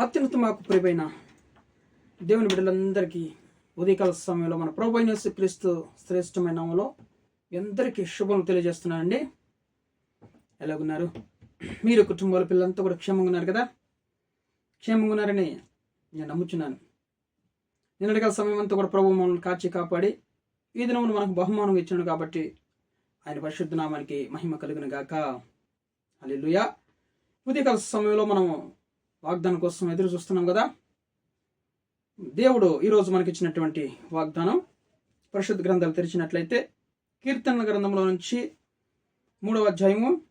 అత్యున్నత మాకు ప్రియమైన దేవుని బిడ్డలందరికీ ఉదయకాల సమయంలో మన ప్రభుత్వ క్రీస్తు శ్రేష్టమైన నామంలో అందరికీ శుభం తెలియజేస్తున్నానండి. ఎలాగున్నారు? మీరు కుటుంబాల పిల్లలంతా కూడా క్షేమంగా ఉన్నారు కదా? క్షేమంగా ఉన్నారని నేను నమ్ముచున్నాను. నిన్నటికాల సమయం అంతా కూడా ప్రభు మనల్ని కాచి కాపాడి ఈ దినమును మనకు బహుమానం ఇచ్చాడు కాబట్టి ఆయన పరిశుద్ధ నామానికి మహిమ కలుగును గాక. అల్లుయా ఉదయకాల సమయంలో మనం వాగ్దానం కోసం ఎదురు చూస్తున్నాం కదా. దేవుడు ఈరోజు మనకి ఇచ్చినటువంటి వాగ్దానం. పరిశుద్ధ గ్రంథాలు తెరిచినట్లయితే కీర్తనల గ్రంథంలో నుంచి మూడవ అధ్యాయము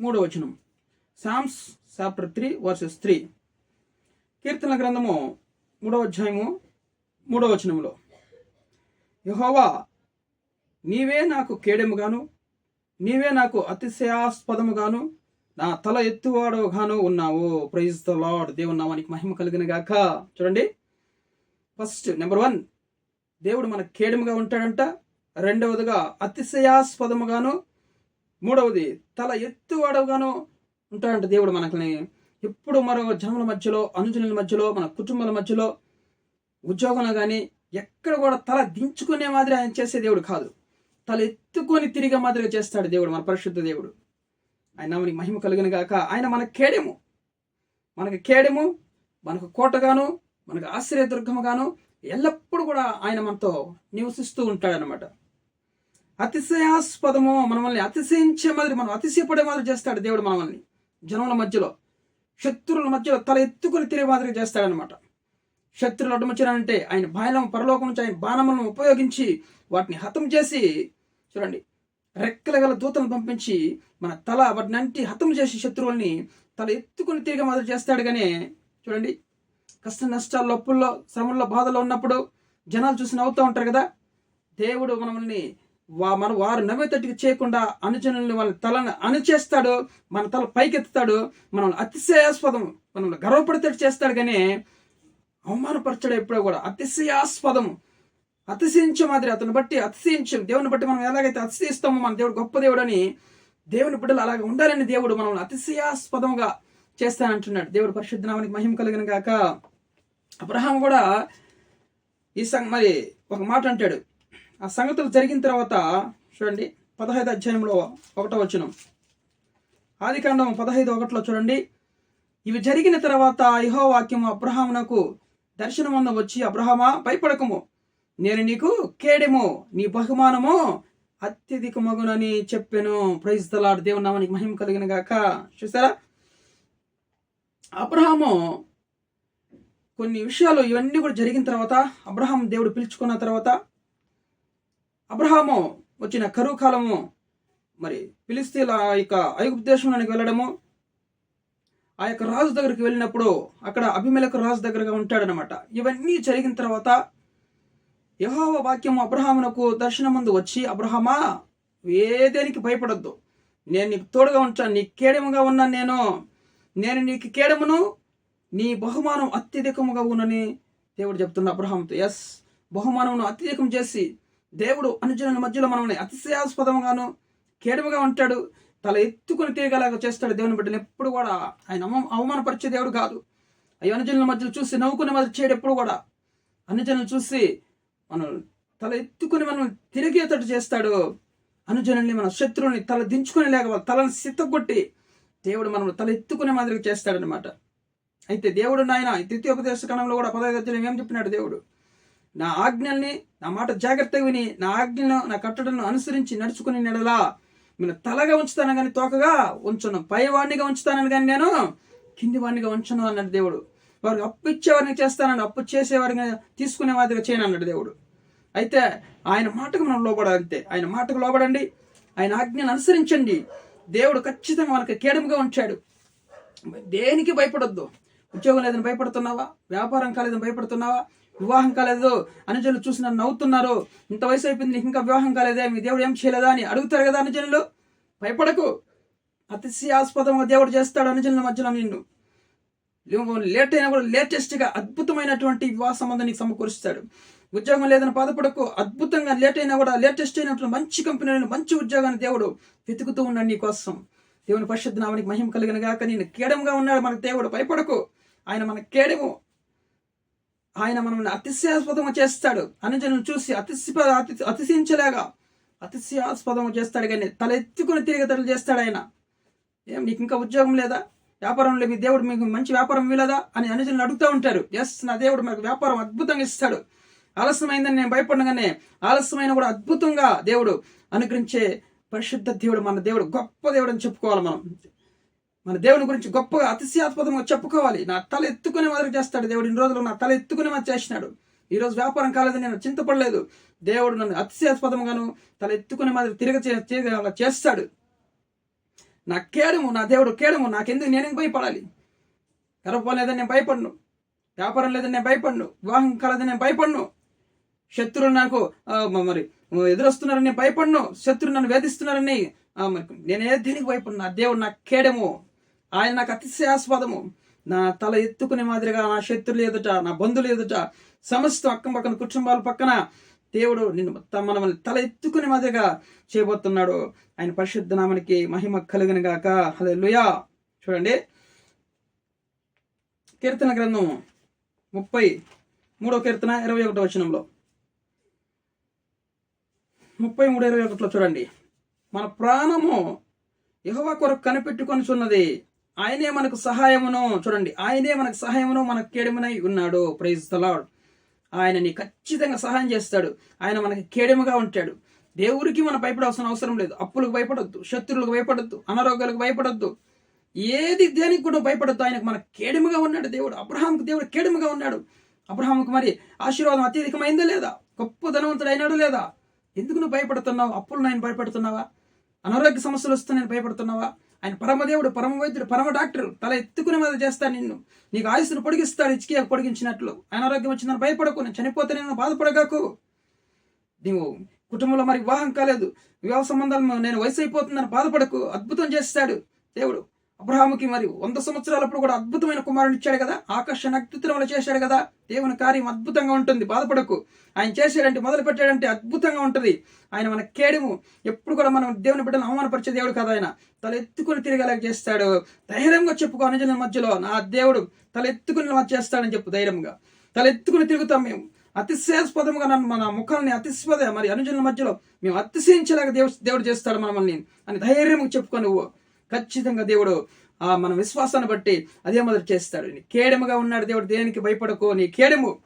మూడవ వచనం. Psalms chapter three verses three. కీర్తనల గ్రంథము మూడవ అధ్యాయము మూడవ వచనంలో. యహోవా నీవే నాకు కేడెముగాను నీవే నాకు అతిశయాస్పదముగాను నా తల ఎత్తువాడుగాను ఉన్నావు. ప్రైజ్ ద లాడ్ దేవుని నామానికి మహిమ కలిగిన గాక. చూడండి. ఫస్ట్ నెంబర్ వన్ దేవుడు మన కేడముగా ఉంటాడంట. రెండవదిగా అతిశయాస్పదముగాను. మూడవది తల ఎత్తువాడుగాను ఉంటాడంట దేవుడు మనల్ని. ఎప్పుడు మరో జనముల మధ్యలో అనుజనుల మధ్యలో మన కుటుంబాల మధ్యలో ఉద్యోగంలో కానీ ఎక్కడ కూడా తల దించుకునే మాదిరి ఆయన చేసే దేవుడు కాదు. తల ఎత్తుకొని తిరిగే మాదిరిగా చేస్తాడు దేవుడు మన పరిశుద్ధ దేవుడు. ఆయన నామనికి మహిమ కలిగిన గాక ఆయన మన కేడెము. మనకు కేడెము మనకు కోటగాను మనకు ఆశ్రయదుర్గముగాను ఎల్లప్పుడూ కూడా ఆయన మనతో నివసిస్తూ ఉంటాడనమాట అతిశయాస్పదము మనల్ని అతిశయించే మాదిరి మనం అతిశయపడే మాదిరి చేస్తాడు దేవుడు మనల్ని జనముల మధ్యలో శత్రువుల మధ్యలో తల ఎత్తుకొని తిరిగే మాదిరిగా చేస్తాడనమాట శత్రులు అడ్డమొచ్చారంటే ఆయన బాణం పరలోకం నుంచి ఆయన బాణములను ఉపయోగించి వాటిని హతం చేసి చూడండి రెక్కల గల దూతలను పంపించి మన తల వాటిని అంటి హతం చేసి శత్రువుల్ని తల ఎత్తుకొని తిరిగి మాదిరి చేస్తాడు కానీ చూడండి. కష్ట నష్టాల్లో అప్పుల్లో శ్రమంలో బాధలో ఉన్నప్పుడు జనాలు చూసి నవ్వుతూ ఉంటారు కదా. దేవుడు మనల్ని వా మన వారు నవ్వేటట్టుగా చేయకుండా అనుజనుల్ని వాళ్ళ తలను అణిచేస్తాడు మన తల పైకెత్తుతాడు మనల్ని అతిశయాస్పదం మనల్ని గర్వపడేటట్టు చేస్తాడు కానీ అవమానపరచడం ఎప్పుడో కూడా అతిశయాస్పదము అతిశయించే మాదిరి అతను బట్టి అతిశయించం దేవుని బట్టి మనం ఎలాగైతే అతిశయిస్తామో మన దేవుడు గొప్ప దేవుడు అని దేవుని బిడ్డలు అలాగే ఉండాలని దేవుడు మనల్ని అతిశయాస్పదంగా చేస్తానంటున్నాడు. దేవుడు పరిశుద్ధనామానికి మహిమ కలిగిన గాక. అబ్రహాం కూడా ఈ సంగ మరి ఒక మాట అంటాడు. ఆ సంగతులు జరిగిన తర్వాత చూడండి పదహైదు అధ్యాయంలో ఒకటో వచ్చిన ఆదికాండం పదహైదు ఒకటిలో చూడండి. ఇవి జరిగిన తర్వాత ఇహో వాక్యము అబ్రహామునకు దర్శనమంద వచ్చి అబ్రహమా భయపడకము. నేను నీకు కేడెము నీ బహుమానము అత్యధిక మగునని చెప్పాను ప్రైజ్ తలాడు దేవుని నామానికి మహిమ కలిగిన గాక. చూసారా? అబ్రహాము కొన్ని విషయాలు ఇవన్నీ కూడా జరిగిన తర్వాత అబ్రహాం దేవుడు పిలుచుకున్న తర్వాత అబ్రహాము వచ్చిన కరువు కాలము మరి పిలిస్తీల యొక్క ఐగుప్తు దేశంలోనికి వెళ్ళడము ఆ యొక్క రాజు దగ్గరికి వెళ్ళినప్పుడు అక్కడ అభిమేలకు రాజు దగ్గరగా ఉంటాడనమాట ఇవన్నీ జరిగిన తర్వాత యహోవ వాక్యం అబ్రహామునకు దర్శనమందు వచ్చి అబ్రహమా వేదేనికి భయపడొద్దు. నేను నీకు తోడుగా ఉంటాను నీ కేడముగా ఉన్నాను నేను. నేను నీకు కేడమును నీ బహుమానం అత్యధికముగా ఉన్నని దేవుడు చెప్తున్న అబ్రహాంతో ఎస్ బహుమానమును అత్యధికం చేసి దేవుడు అనుజనుల మధ్యలో మనల్ని అతిశయాస్పదంగాను కేడముగా ఉంటాడు. తల ఎత్తుకుని తీయగలాగా చేస్తాడు దేవుని బిడ్డను ఎప్పుడు కూడా ఆయన అవమానపరిచే దేవుడు కాదు. అవి అనుజనుల మధ్యలో చూసి నవ్వుకునే మధ్య చేయడు ఎప్పుడు కూడా. అనుజనులు చూసి మనం తల ఎత్తుకుని మనం తిరిగేతట్టు చేస్తాడు. అనుజనుల్ని మన శత్రువుని తల దించుకుని లేక తలను సిత్తగొట్టి దేవుడు మనం తల ఎత్తుకునే మాదిరిగా చేస్తాడనమాట అయితే దేవుడు నాయన ద్వితీయోపదేశ కాలంలో కూడా పదహైదు అధ్యాయం ఏం చెప్పినాడు దేవుడు? నా ఆజ్ఞల్ని నా మాట జాగ్రత్తగా విని నా ఆజ్ఞను నా కట్టడను అనుసరించి నడుచుకుని నెడలా. నేను తలగా ఉంచుతాను కానీ తోకగా ఉంచను. పైవాడినిగా ఉంచుతానని కానీ నేను కింది వాడినిగా ఉంచను అన్నాడు దేవుడు. వారికి అప్పు ఇచ్చేవారిని చేస్తానని అప్పు చేసేవారిని తీసుకునే మాదిరిగా చేయను అన్నాడు దేవుడు. అయితే ఆయన మాటకు మనం లోబడాలి అంతే. ఆయన మాటకు లోబడండి. ఆయన ఆజ్ఞను అనుసరించండి. దేవుడు ఖచ్చితంగా మనకు కేడముగా ఉంచాడు. దేనికి భయపడొద్దు? ఉద్యోగం లేదని భయపడుతున్నావా? వ్యాపారం కాలేదని భయపడుతున్నావా? వివాహం కాలేదు. అనుజనులు చూసి నన్ను నవ్వుతున్నారు. ఇంత వయసు అయిపోయింది నీకు ఇంకా వివాహం కాలేదే. మీ దేవుడు ఏం చేయలేదా అని అడుగుతారు కదా అనుజనులు? భయపడకు. అతిశయాస్పదంగా దేవుడు చేస్తాడు అనుజనుల మధ్యలో నిన్ను. లేట్ అయినా కూడా లేటెస్ట్గా అద్భుతమైనటువంటి వివాహ సంబంధానికి సమకూరుస్తాడు. ఉద్యోగం లేదని బాధపడకు. అద్భుతంగా లేట్ అయినా కూడా లేటెస్ట్ అయినటువంటి మంచి కంపెనీలను మంచి ఉద్యోగాన్ని దేవుడు వెతుకుతూ ఉన్నాడు నీ కోసం. దేవుని పరిశుద్ధ నామానికి మహిమ కలిగిన గాక నేను కేడముగా ఉన్నాడు మనకు దేవుడు భయపడకు. ఆయన మన కేడము. ఆయన మనల్ని అతిశయాస్పదము చేస్తాడు. అనుజను చూసి అతిశ అతి అతిశించలేగా అతిశయాస్పదము చేస్తాడు కానీ తల ఎత్తుకుని తిరిగేటట్లు చేస్తాడు ఆయన. ఏం నీకు ఇంకా ఉద్యోగం లేదా? వ్యాపారంలో మీ దేవుడు మీకు మంచి వ్యాపారం వీలదా అని అనుజనులు అడుగుతూ ఉంటారు. ఎస్ నా దేవుడు మనకు వ్యాపారం అద్భుతంగా ఇస్తాడు. ఆలస్యమైందని నేను భయపడగానే ఆలస్యమైన కూడా అద్భుతంగా దేవుడు అనుగ్రహించే పరిశుద్ధ దేవుడు మన దేవుడు గొప్ప దేవుడు అని చెప్పుకోవాలి మనం. మన దేవుని గురించి గొప్పగా అతిశయాస్పదంగా చెప్పుకోవాలి. నా తల ఎత్తుకునే మాదిరి చేస్తాడు దేవుడు. ఇన్ని రోజులు నా తల ఎత్తుకునే మాదిరి చేసినాడు. ఈరోజు వ్యాపారం కాలేదు నేను చింతపడలేదు. దేవుడు నన్ను అతిశయాస్పదంగాను తల ఎత్తుకునే మాదిరి తిరగ అలా చేస్తాడు. నాకు కేడము నా దేవుడు కేడము నాకెందుకు నేనేం భయపడాలి? గర్భం లేదని నేను భయపడ్ను. వ్యాపారం లేదని నేను భయపడ్ను. వివాహం కాలేదని నేను భయపడ్ను. శత్రువులు నాకు మరి ఎదురొస్తున్నారని భయపడ్ను. శత్రువు నన్ను వేధిస్తున్నారని నేను ఏ దేనికి భయపడ్ను. నా దేవుడు నాకు కేడము. ఆయన నాకు అతిశయాస్పదము నా తల ఎత్తుకునే మాదిరిగా నా శత్రువులు ఎదుట నా బంధువులు ఎదుట సమస్త అక్కం పక్కన కుటుంబాల పక్కన దేవుడు నిన్ను త- మనల్ని తల ఎత్తుకుని మాదిరిగా చేయబోతున్నాడు. ఆయన పరిశుద్ధ నామనికి మహిమ కలుగును గాక. హల్లెలూయా. చూడండి. కీర్తన గ్రంథం ముప్పై మూడో కీర్తన ఇరవై ఒకటో వచనంలో. ముప్పై మూడు ఇరవై ఒకటిలో చూడండి. మన ప్రాణము యెహోవా కొరకు కనిపెట్టుకొనిచున్నది ఆయనే మనకు సహాయమును చూడండి. ఆయనే మనకు సహాయమును మనకు కేడమునై ఉన్నాడు. ప్రైజ్ తలాడ్ ఆయన నీ ఖచ్చితంగా సహాయం చేస్తాడు. ఆయన మనకి కేడెముగా ఉంటాడు. దేవుడికి మనం భయపడాల్సిన అవసరం లేదు. అప్పులకు భయపడొద్దు శత్రువులకు భయపడొద్దు అనారోగ్యాలకు భయపడొద్దు. ఏది దేనికి కూడా భయపడొద్దు. ఆయనకు మన కేడముగా ఉన్నాడు దేవుడు. అబ్రహాంకు దేవుడు కేడముగా ఉన్నాడు. అబ్రహాంకు మరి ఆశీర్వాదం అత్యధికమైందా లేదా? గొప్ప ధనవంతుడు అయినాడు లేదా? ఎందుకు నువ్వు భయపడుతున్నావు? అప్పులు నేను భయపడుతున్నావా? అనారోగ్య సమస్యలు వస్తే నేను భయపడుతున్నావా? ఆయన పరమదేవుడు పరమ వైద్యుడు పరమ డాక్టర్ తల ఎత్తుకునే మీద చేస్తాను నిన్ను. నీకు ఆయుస్సును పొడిగిస్తాడు ఇచ్చికి పొడిగించినట్లు. అనారోగ్యం వచ్చిందని భయపడకు నేను చనిపోతే నేను బాధపడగాకు. నీవు కుటుంబంలో మరి వివాహం కాలేదు. వివాహ సంబంధాలు నేను వయసు అయిపోతుందని బాధపడకు. అద్భుతం చేస్తాడు దేవుడు. అబ్రహాముకి మరి వంద సంవత్సరాలప్పుడు కూడా అద్భుతమైన కుమారుని ఇచ్చాడు కదా? ఆకర్షణ నక్షత్రములు చేశాడు కదా? దేవుని కార్యం అద్భుతంగా ఉంటుంది బాధపడకు. ఆయన చేశాడంటే మొదలు పెట్టాడంటే అద్భుతంగా ఉంటుంది. ఆయన మన కేడము. ఎప్పుడు కూడా మనం దేవుని బిడ్డను అవమానపరిచే దేవుడు కదా ఆయన. తల ఎత్తుకుని తిరిగేలా చేస్తాడు. ధైర్యంగా చెప్పుకో అనుజనుల మధ్యలో నా దేవుడు తల ఎత్తుకుని చేస్తాడని చెప్పు ధైర్యంగా. తల ఎత్తుకుని తిరుగుతాం మేము. అతిశయాస్పదంగా నన్ను మన ముఖాన్ని అతిస్పద మరి అనుజనుల మధ్యలో మేము అతిశయించేలాగా దేవుడు దేవుడు చేస్తాడు మనల్ని అని ధైర్యంగా చెప్పుకో నువ్వు. ఖచ్చితంగా దేవుడు ఆ మన విశ్వాసాన్ని బట్టి అదే మొదలు చేస్తాడు. కేడముగా ఉన్నాడు దేవుడు దేనికి భయపడకో నీ కేడము.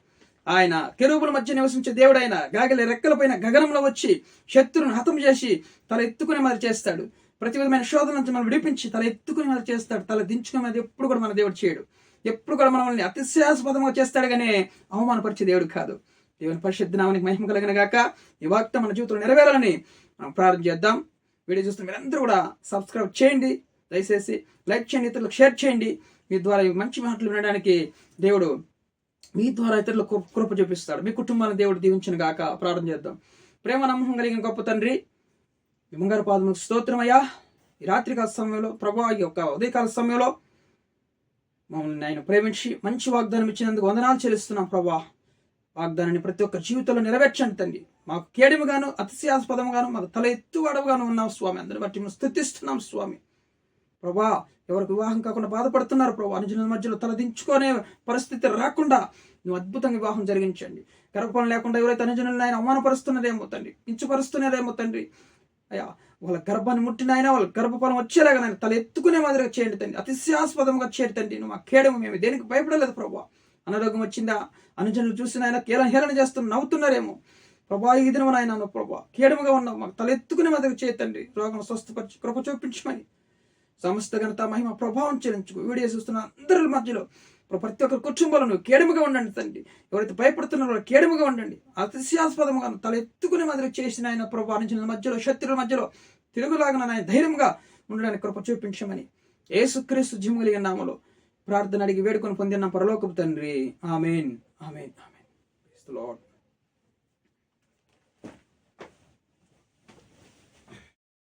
ఆయన కెరూపుల మధ్య నివసించే దేవుడు ఆయన గాగలి రెక్కలపైన గగనంలో వచ్చి శత్రువును హతం చేసి తల ఎత్తుకునే మరి చేస్తాడు. ప్రతి విధమైన శోధన నుంచి మనం విడిపించి తల ఎత్తుకుని మరి చేస్తాడు. తల దించుకునే ఎప్పుడు కూడా మన దేవుడు చేయడు. ఎప్పుడు కూడా మనల్ని అతిశయాస్పదంగా చేస్తాడు కానీ అవమానపరిచే దేవుడు కాదు. దేవుని పరిశుద్ధ నామానికి మహిమ కలిగిన గాక ఈ వాక్త మన జీవితంలో నెరవేరాలని మనం ప్రారంభం చేద్దాం. వీడియో చూస్తున్న మీరందరూ కూడా సబ్స్క్రైబ్ చేయండి. దయచేసి లైక్ చేయండి ఇతరులకు షేర్ చేయండి. మీ ద్వారా మంచి మాటలు వినడానికి దేవుడు మీ ద్వారా ఇతరులకు కృప- చూపిస్తాడు. మీ కుటుంబాన్ని దేవుడు దీవించిన గాక ప్రారంభం చేద్దాం. ప్రేమ నమ్మకం కలిగిన గొప్ప తండ్రి విమంగారు ముంగారు పాదములకు స్తోత్రమయ్యా ఈ రాత్రికాల సమయంలో ప్రభా ఈ యొక్క ఉదయకాల సమయంలో మమ్మల్ని ఆయన ప్రేమించి మంచి వాగ్దానం ఇచ్చినందుకు వందనాలు చెల్లిస్తున్నాం ప్రభా. వాగ్దానాన్ని ప్రతి ఒక్క జీవితంలో నెరవేర్చండి తండ్రి. మాకు కేడిముగాను అతిశయాస్పదముగాను మాకు తల ఎత్తువాడవుగాను ఉన్నాం స్వామి. అందరిని బట్టి మేము స్థుతిస్తున్నాం స్వామి. ప్రభా ఎవరికి వివాహం కాకుండా బాధపడుతున్నారు ప్రభా అనుజనుల మధ్యలో తలదించుకునే పరిస్థితి రాకుండా నువ్వు అద్భుతంగా వివాహం జరిగించండి. గర్భఫలం లేకుండా ఎవరైతే అనుజనులను ఆయన అవమానపరుస్తున్నదేమో తండ్రి కించపరుస్తున్నదేమో తండ్రి అయ్యా వాళ్ళ గర్భాన్ని ముట్టిన ఆయన వాళ్ళ గర్భఫలం వచ్చేలాగా నేను తల ఎత్తుకునే మాదిరిగా చేయండి తండ్రి. అతిశయాస్పదంగా చేయండి తండ్రి. నువ్వు మా కేడము మేము దేనికి భయపడలేదు ప్రభావ అనారోగ్యం వచ్చిందా? అనుజనులు చూసిన ఆయన కేవలం హేళన చేస్తున్న నవ్వుతున్నారేమో. ప్రభా ఈ దినం ఆయన ప్రభా కేడముగా ఉన్నావు మాకు తలెత్తుకుని మదకు చేయతండి రోగం స్వస్థపరిచి కృప చూపించమని. సమస్త ఘనత మహిమ ప్రభావం చెల్లించుకు. వీడియో చూస్తున్న అందరి మధ్యలో ప్రతి ఒక్కరి కుటుంబంలో కేడముగా ఉండండి తండ్రి. ఎవరైతే భయపడుతున్నారో వాళ్ళు కేడముగా ఉండండి. అతిశయాస్పదముగా తల ఎత్తుకుని మాదిరి చేసిన ఆయన ప్రభు అనుజనుల మధ్యలో శత్రువుల మధ్యలో తిరుగులాగిన ఆయన ధైర్యంగా ఉండడానికి కృప చూపించమని. ఏసుక్రీస్తు జిమ్ కలిగిన నామలో ప్రార్థన అడిగి వేడుకొని పొందిన పరలోకపు తండ్రి. ఆమెన్. ఆమెన్. ఆమెన్. లార్డ్